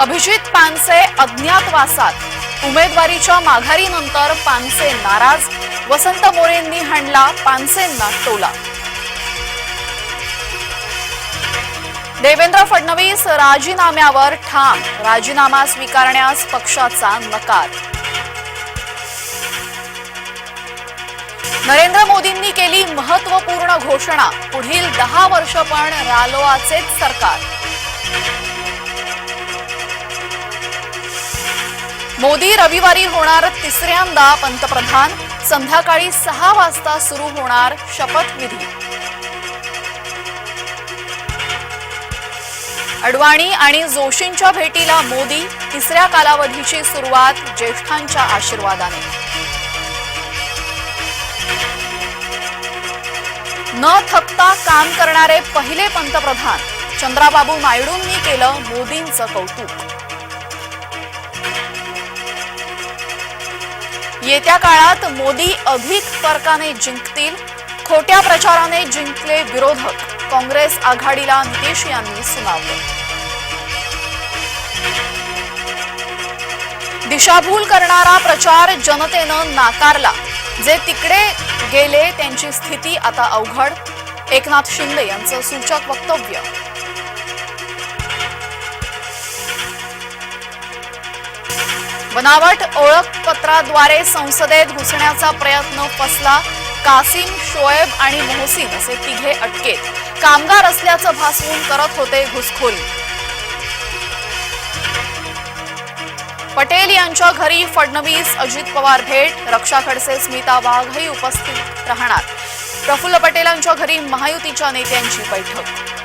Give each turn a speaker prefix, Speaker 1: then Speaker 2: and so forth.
Speaker 1: अभिजित पानसे अज्ञातवासात उमेदवारीच्या माघारीनंतर पानसे नाराज. वसंत मोरेंनी हाणला पानसेंना टोला. देवेंद्र फडणवीस राजीनाम्यावर ठाम. राजीनामा स्वीकारण्यास पक्षाचा नकार. नरेंद्र मोदींनी केली महत्त्वपूर्ण घोषणा. पुढील दहा वर्ष पण रालोआचेच सरकार. मोदी रविवारी होणार तिसऱ्यांदा पंतप्रधान. संध्याकाळी सहा वाजता सुरू होणार शपथविधी अडवाणी आणि जोशींच्या भेटीला मोदी तिसऱ्या कालावधीची सुरुवात ज्येष्ठांच्या आशीर्वादाने. न थकता काम करणारे पहिले पंतप्रधान. चंद्राबाबू नायडूंनी केलं मोदींचं कौतुक. येत्या काळात मोदी अधिक फरकाने जिंकतील खोट्या प्रचाराने जिंकले विरोधक. काँग्रेस आघाडीला नितीश यांनी सुनावलं. दिशाभूल करणारा प्रचार जनतेनं नाकारला. जे तिकडे गेले त्यांची स्थिती आता अवघड. एकनाथ शिंदे यांचं सूचक वक्तव्य. बनावट ओळखपत्राद्वारे संसदेत घुसण्याचा प्रयत्न फसला. कासिम शोएब आणि मोहसिन असे तिघे अटकेत. कामगार असल्याचं भासवून करत होते घुसखोरी. पटेल यांच्या घरी फडणवीस अजित पवार भेट. रक्षा खडसे स्मिता वाघही उपस्थित राहणार. प्रफुल्ल पटेलांच्या घरी महायुतीच्या नेत्यांची बैठक.